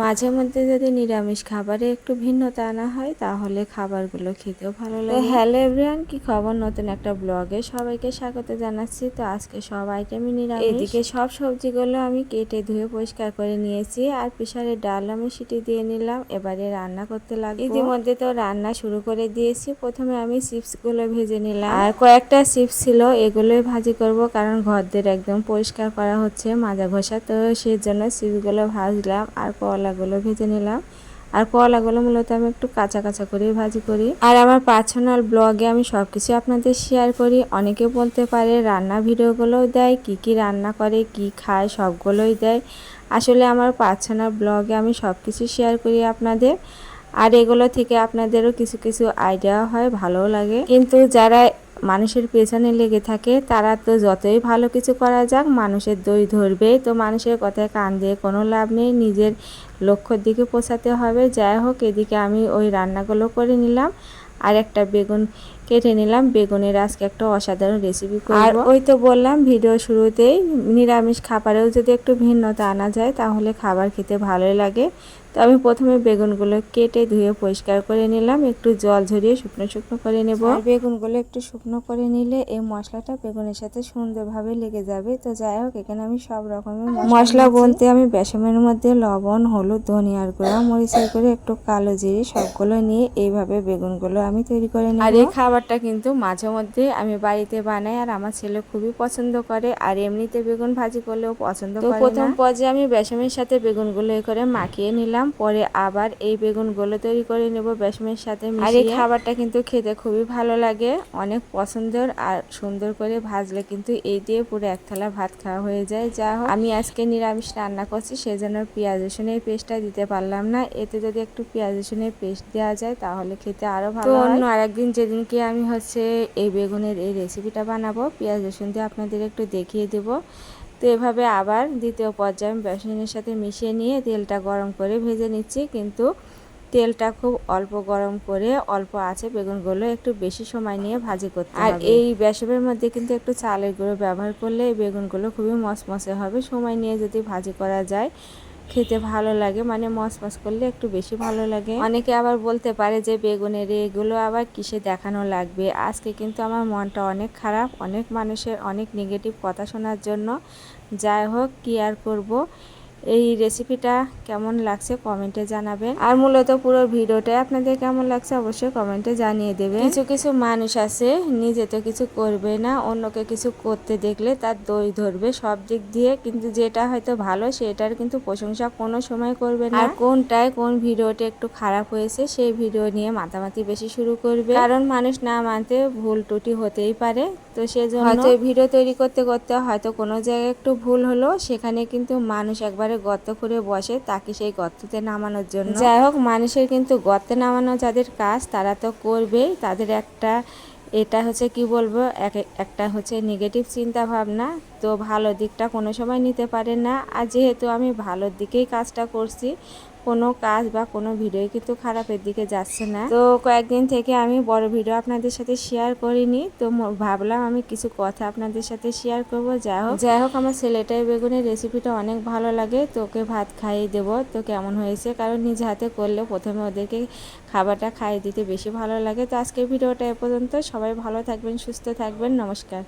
মাঝে মধ্যে যদি নিরামিষ খাবারে একটু ভিন্নতা আনা হয় তাহলে খাবারগুলো খেতেও ভালো লাগে। হ্যালো এভরিওয়ান কি খবর? নতুন একটা ব্লগে সবাইকে স্বাগত জানাচ্ছি। তো আজকে সব আইটেমই নিরামিষ। এদিকে সব সবজিগুলো আমি কেটে ধুয়ে পরিষ্কার করে নিয়েছি আর প্রেসারে ডাল আমি সিটি দিয়ে নিলাম। এবারে রান্না করতে লাগবে। ইতিমধ্যে তো রান্না শুরু করে দিয়েছি। প্রথমে আমি চিপসগুলো ভেজে নিলাম। আর কয়েকটা চিপস ছিল এগুলোই ভাজি করব কারণ ঘরদের একদম পরিষ্কার করা হচ্ছে মাজা ঘষা। তো সেই জন্য চিপসগুলো ভাজলাম আর কলাগুলো ভেজে নিলাম। আর কলাগুলো মূলত আমি একটু কাঁচা কাঁচা করে ভাজি করি। আর আমার পার্সোনাল ব্লগে আমি সব কিছু আপনাদের শেয়ার করি। অনেকে বলতে পারে, রান্না ভিডিওগুলোও দেয়, কি কি রান্না করে, কি খায়, সবগুলোই দেয়। আসলে আমার পার্সোনাল ব্লগে আমি সব কিছু শেয়ার করি আপনাদের। আর এগুলো থেকে আপনাদেরও কিছু কিছু আইডিয়া হয়, ভালোও লাগে। কিন্তু যারা মানুষের পেছনে লেগে থাকে, তারা তো যতই ভালো কিছু করা যাক, মানুষের দই ধরবে তো মানুষের কথায় কান দিয়ে কোনো লাভ নেই, নিজের লক্ষ্যর দিকে পৌঁছাতে হবে। যাই হোক, এদিকে আমি ওই রান্নাগুলো করে নিলাম। আর একটা বেগুন কেটে নিলাম। বেগুনের আজকে একটা অসাধারণ রেসিপি করব। আর ওই তো বললাম ভিডিও শুরুতেই নিরামিষ খাবারেও যদি একটু ভিন্নতা আনা যায় তাহলে খাবার খেতে ভালোই লাগে। তো আমি প্রথমে বেগুনগুলো কেটে ধুয়ে পরিষ্কার করে নিলাম। একটু জল ঝরিয়ে শুকনো শুকনো করে নেব। আর বেগুনগুলো একটু শুকনো করে নিলে এই মশলাটা বেগুনের সাথে সুন্দরভাবে লেগে যাবে। তো যাই হোক এখানে আমি সব রকমের মশলা বলতে আমি বেসমের মধ্যে লবণ হলুদ ধনিয়ার গুঁড়া মরিচের করে একটু কালো জিরে সবগুলো নিয়ে এইভাবে বেগুনগুলো আমি তৈরি করে নিই আর এই খাবারটা কিন্তু মাঝে মধ্যে আমি বাড়িতে বানাই আর আমার ছেলে খুবই পছন্দ করে। আর এমনিতে বেগুন ভাজি করলেও পছন্দ করে প্রথম পর্যায়ে আমি বেসমের সাথে বেগুনগুলো এ করে মাখিয়ে নিলাম। পরে আবার এই বেগুনগুলো তৈরি করে নেব বেসমের সাথে আর এই খাবারটা কিন্তু খেতে খুবই ভালো লাগে। অনেক পছন্দের আর সুন্দর করে ভাজলে কিন্তু এই দিয়ে পুরো এক থালা ভাত খাওয়া হয়ে যায়। যা হোক আমি আজকে নিরামিষ রান্না করছি সেজন্য পেঁয়াজ রসুনের পেস্টটা দিতে পারলাম না। এতে যদি একটু পেঁয়াজ রসুনের পেস্ট দেওয়া যায় তাহলে খেতে আরও ভালো অন্য আরেকদিন যেদিনকে আমি হচ্ছে এই বেগুনের এই রেসিপিটা বানাবো। পেঁয়াজ রসুন দিয়ে আপনাদের একটু দেখিয়ে দেবো। তো এভাবে আবার দ্বিতীয় পর্যায়ে বেসনের সাথে মিশিয়ে নিয়ে তেলটা গরম করে ভেজে নিচ্ছি। কিন্তু তেলটা খুব অল্প গরম করে অল্প আছে বেগুনগুলো একটু বেশি সময় নিয়ে ভাজি করতে আর এই বেসবের মধ্যে কিন্তু একটু চালের গুঁড়ো ব্যবহার করলে এই বেগুনগুলো খুবই মসমসে হবে। সময় নিয়ে যদি ভাজি করা যায় ভালো লাগে মানে মসমস করলে একটু বেশি ভালো লাগে। অনেকে আবার বলতে পারে যে, বেগুনের এগুলো আবার কিসে দেখানো লাগবে? আজকে কিন্তু আমার মনটা অনেক খারাপ, অনেক মানুষের অনেক নেগেটিভ কথা শোনার জন্য। যাই হোক, কি আর করব? এই রেসিপিটা কেমন লাগছে কমেন্টে জানাবেন। আর মূলত পুরো ভিডিওটাই আপনাদের কেমন লাগছে অবশ্যই কমেন্টে জানিয়ে দেবে কিছু কিছু মানুষ আছে, নিজে তো কিছু করবে না, অন্যকে কিছু করতে দেখলে তার দই ধরবে সব দিক দিয়ে, কিন্তু যেটা হয়তো ভালো সেটার কিন্তু প্রশংসা কোনো সময় করবে না। আর কোনটায় কোন ভিডিওটা একটু খারাপ হয়েছে সেই ভিডিও নিয়ে মাতামাতি বেশি শুরু করবে। কারণ মানুষ না মানতে ভুল টুটি হতেই পারে, তো সেজন্য হয়তো ভিডিও তৈরি করতে করতে হয়তো কোনো জায়গায় একটু ভুল হলো, সেখানে কিন্তু মানুষ একবারে গর্ত করে বসে তাকে সেই গর্ততে নামানোর জন্য। যাই হোক, মানুষের কিন্তু গর্তে নামানো যাদের কাজ, তারা তো করবেই তাদের একটা, এটা হচ্ছে কি বলব একটা হচ্ছে নেগেটিভ চিন্তা ভাবনা তো ভালো দিকটা কোনো সময় নিতে পারে না। আর যেহেতু আমি ভালোর দিকেই কাজটা করছি কোনো কাজ বা কোনো ভিডিও কিন্তু খারাপের দিকে যাচ্ছে না। তো কয়েকদিন থেকে আমি বড় ভিডিও আপনাদের সাথে শেয়ার করিনি। তো ভাবলাম আমি কিছু কথা আপনাদের সাথে শেয়ার করব। যাই হোক যাই হোক, আমার ছেলেটাই বেগুনের রেসিপিটা অনেক ভালো লাগে। তোকে ভাত খাইয়ে দেব। তো কেমন হয়েছে? কারণ নিজে হাতে করলে প্রথমে ওদেরকে খাবারটা খাইয়ে দিতে বেশি ভালো লাগে। তো আজকের ভিডিওটা এ পর্যন্ত। সবাই ভালো থাকবেন, সুস্থ থাকবেন। নমস্কার।